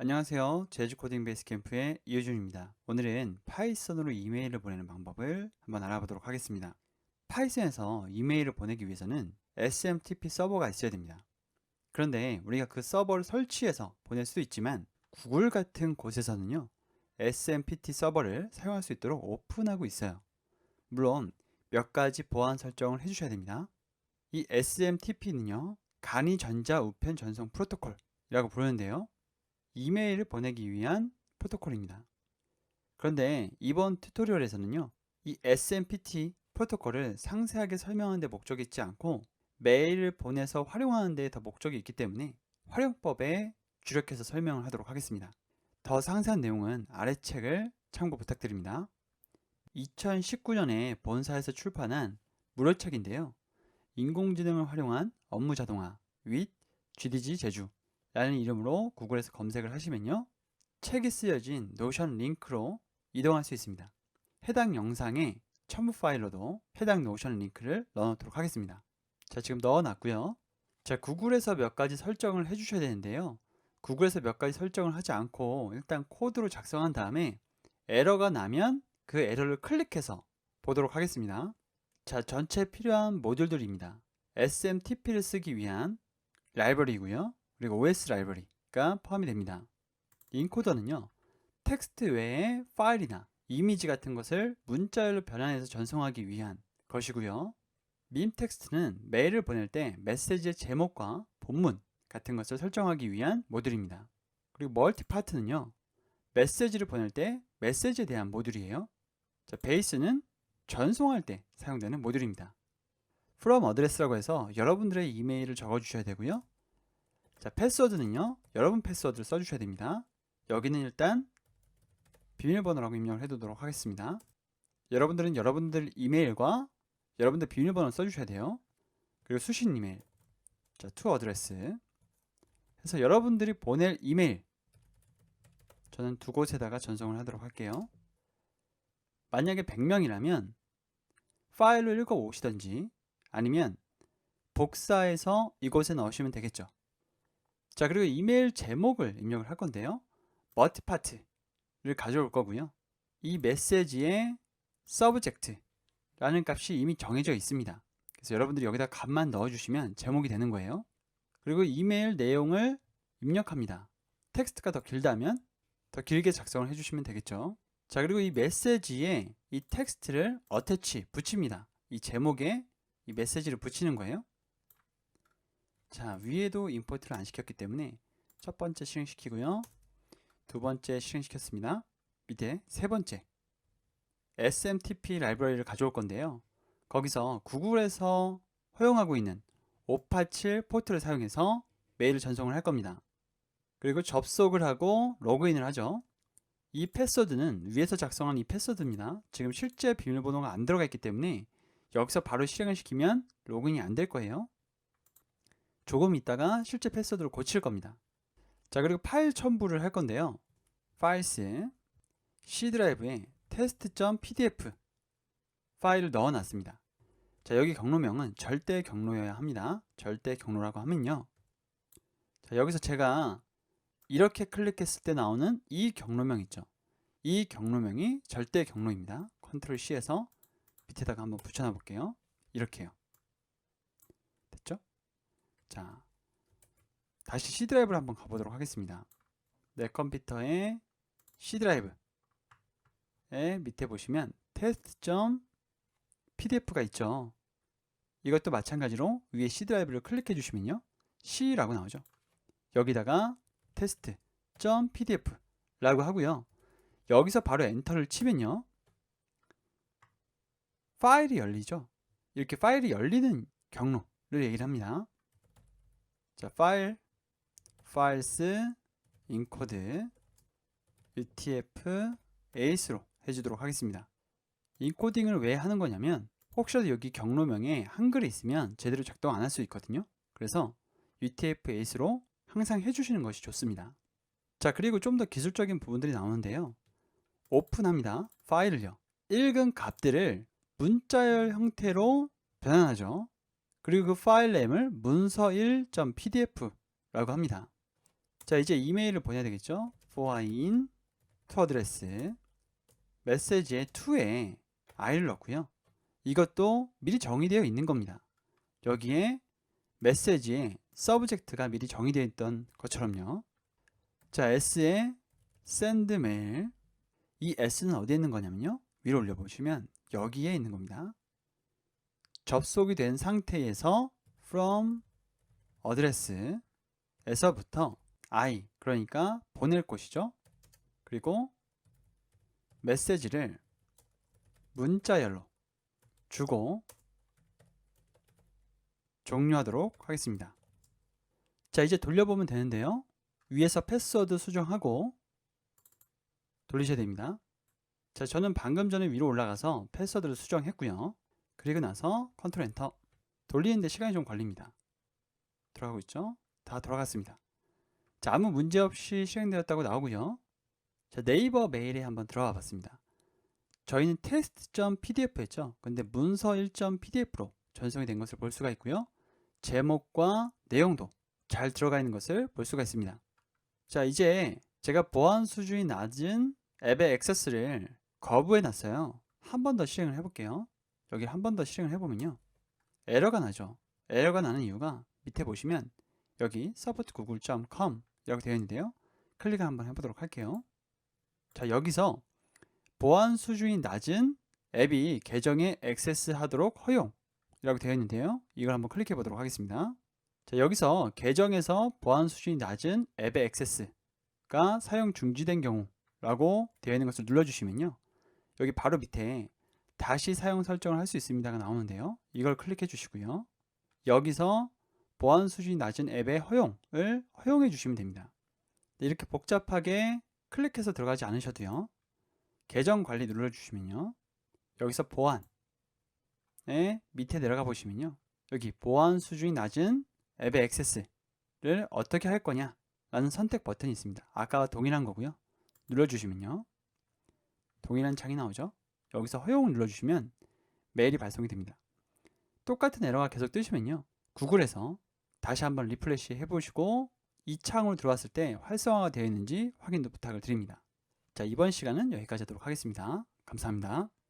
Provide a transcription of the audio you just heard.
안녕하세요. 제주 코딩 베이스 캠프의 이효준입니다. 오늘은 파이썬으로 이메일을 보내는 방법을 한번 알아보도록 하겠습니다. 파이썬에서 이메일을 보내기 위해서는 SMTP 서버가 있어야 됩니다. 그런데 우리가 그 서버를 설치해서 보낼 수도 있지만 구글 같은 곳에서는요. SMPT 서버를 사용할 수 있도록 오픈하고 있어요. 물론 몇 가지 보안 설정을 해주셔야 됩니다. 이 SMTP는요. 간이 전자 우편 전송 프로토콜이라고 부르는데요. 이메일을 보내기 위한 프로토콜입니다. 그런데 이번 튜토리얼에서는요, 이 SMPT 프로토콜을 상세하게 설명하는 데 목적이 있지 않고 메일을 보내서 활용하는 데 더 목적이 있기 때문에 활용법에 주력해서 설명을 하도록 하겠습니다. 더 상세한 내용은 아래 책을 참고 부탁드립니다. 2019년에 본사에서 출판한 무료책인데요. 인공지능을 활용한 업무 자동화 with GDG 제주 라는 이름으로 구글에서 검색을 하시면요. 책이 쓰여진 노션 링크로 이동할 수 있습니다. 해당 영상에 첨부 파일로도 해당 노션 링크를 넣어놓도록 하겠습니다. 자, 지금 넣어놨고요. 자, 구글에서 몇 가지 설정을 해주셔야 되는데요. 구글에서 몇 가지 설정을 하지 않고 일단 코드로 작성한 다음에 에러가 나면 그 에러를 클릭해서 보도록 하겠습니다. 자, 전체 필요한 모듈들입니다. SMTP를 쓰기 위한 라이브러리고요. 그리고 OS 라이브러리가 포함이 됩니다. 인코더는요. 텍스트 외에 파일이나 이미지 같은 것을 문자열로 변환해서 전송하기 위한 것이고요. 밈 텍스트는 메일을 보낼 때 메시지의 제목과 본문 같은 것을 설정하기 위한 모듈입니다. 그리고 멀티 파트는요. 메시지를 보낼 때 메시지에 대한 모듈이에요. 자, 베이스는 전송할 때 사용되는 모듈입니다. from address라고 해서 여러분들의 이메일을 적어 주셔야 되고요. 자, 패스워드는요. 여러분 패스워드를 써주셔야 됩니다. 여기는 일단 비밀번호라고 입력을 해두도록 하겠습니다. 여러분들은 여러분들 이메일과 여러분들 비밀번호를 써주셔야 돼요. 그리고 수신 이메일, 자, 투 어드레스 해서 여러분들이 보낼 이메일 저는 두 곳에다가 전송을 하도록 할게요. 만약에 100명이라면 파일로 읽어 오시던지 아니면 복사해서 이곳에 넣으시면 되겠죠. 자, 그리고 이메일 제목을 입력을 할 건데요. 멀티파트를 가져올 거고요. 이 메시지의 subject라는 값이 이미 정해져 있습니다. 그래서 여러분들이 여기다 값만 넣어주시면 제목이 되는 거예요. 그리고 이메일 내용을 입력합니다. 텍스트가 더 길다면 더 길게 작성을 해주시면 되겠죠. 자, 그리고 이 메시지에 이 텍스트를 어태치, 붙입니다. 이 제목에 이 메시지를 붙이는 거예요. 자, 위에도 임포트를 안 시켰기 때문에 첫 번째 실행시키고요. 두 번째 실행시켰습니다. 밑에 세 번째 SMTP 라이브러리를 가져올 건데요. 거기서 구글에서 허용하고 있는 587 포트를 사용해서 메일을 전송을 할 겁니다. 그리고 접속을 하고 로그인을 하죠. 이 패스워드는 위에서 작성한 이 패스워드입니다. 지금 실제 비밀번호가 안 들어가 있기 때문에 여기서 바로 실행을 시키면 로그인이 안 될 거예요. 조금 있다가 실제 패스워드를 고칠 겁니다. 자, 그리고 파일 첨부를 할 건데요. 파일스 C 드라이브에 test.pdf 파일을 넣어 놨습니다. 자, 여기 경로명은 절대 경로여야 합니다. 절대 경로라고 하면요. 자, 여기서 제가 이렇게 클릭했을 때 나오는 이 경로명 있죠. 이 경로명이 절대 경로입니다. 컨트롤 C에서 밑에다가 한번 붙여놔 볼게요. 이렇게요. 자, 다시 C 드라이브를 한번 가보도록 하겠습니다. 내 컴퓨터에 C 드라이브에 밑에 보시면 test.pdf가 있죠. 이것도 마찬가지로 위에 C 드라이브를 클릭해 주시면요. C라고 나오죠. 여기다가 test.pdf 라고 하고요. 여기서 바로 엔터를 치면요. 파일이 열리죠. 이렇게 파일이 열리는 경로를 얘기를 합니다. 자, 파일, 파일스, 인코드, utf, ace로 해주도록 하겠습니다. 인코딩을 왜 하는 거냐면 혹시라도 여기 경로명에 한글이 있으면 제대로 작동 안 할 수 있거든요. 그래서 utf, ace로 항상 해주시는 것이 좋습니다. 자, 그리고 좀 더 기술적인 부분들이 나오는데요. 오픈합니다. 파일을요. 읽은 값들을 문자열 형태로 변환하죠. 그리고 그 파일 네임을 문서1.pdf라고 합니다. 자 이제 이메일을 보내야 되겠죠? for in to address 메시지에 to에 i를 넣고요. 이것도 미리 정의되어 있는 겁니다. 여기에 메시지에 subject가 미리 정의되어 있던 것처럼요. 자 s에 send mail. 이 s는 어디에 있는 거냐면요. 위로 올려 보시면 여기에 있는 겁니다 접속이 된 상태에서 from address에서부터 i 그러니까 보낼 곳이죠. 그리고 메시지를 문자열로 주고 종료하도록 하겠습니다. 자 이제 돌려보면 되는데요. 위에서 패스워드 수정하고 돌리셔야 됩니다. 자 저는 방금 전에 위로 올라가서 패스워드를 수정했고요. 그리고 나서 컨트롤 엔터 돌리는데 시간이 좀 걸립니다. 들어가고 있죠? 다 돌아갔습니다. 자, 아무 문제 없이 실행되었다고 나오고요. 자, 네이버 메일에 한번 들어가 봤습니다. 저희는 test.pdf였죠. 근데 문서 1.pdf로 전송이 된 것을 볼 수가 있고요. 제목과 내용도 잘 들어가 있는 것을 볼 수가 있습니다. 자, 이제 제가 보안 수준이 낮은 앱의 액세스를 거부해 놨어요. 한 번 더 실행을 해 볼게요. 여기 한 번 더 실행을 해보면요. 에러가 나죠. 에러가 나는 이유가 밑에 보시면 여기 supportgoogle.com 이라고 되어 있는데요. 클릭을 한번 해보도록 할게요. 자 여기서 보안 수준이 낮은 앱이 계정에 액세스하도록 허용 이라고 되어 있는데요. 이걸 한번 클릭해 보도록 하겠습니다. 자 여기서 계정에서 보안 수준이 낮은 앱의 액세스가 사용 중지된 경우라고 되어 있는 것을 눌러주시면요. 여기 바로 밑에 다시 사용 설정을 할 수 있습니다가 나오는데요. 이걸 클릭해 주시고요. 여기서 보안 수준이 낮은 앱의 허용을 허용해 주시면 됩니다. 이렇게 복잡하게 클릭해서 들어가지 않으셔도요. 계정 관리 눌러 주시면요. 여기서 보안에 밑에 내려가 보시면요. 여기 보안 수준이 낮은 앱의 액세스를 어떻게 할 거냐 라는 선택 버튼이 있습니다. 아까와 동일한 거고요. 눌러 주시면요. 동일한 창이 나오죠. 여기서 허용을 눌러주시면 메일이 발송이 됩니다. 똑같은 에러가 계속 뜨시면요. 구글에서 다시 한번 리플래시 해보시고 이 창으로 들어왔을 때 활성화가 되어 있는지 확인도 부탁을 드립니다. 자, 이번 시간은 여기까지 하도록 하겠습니다. 감사합니다.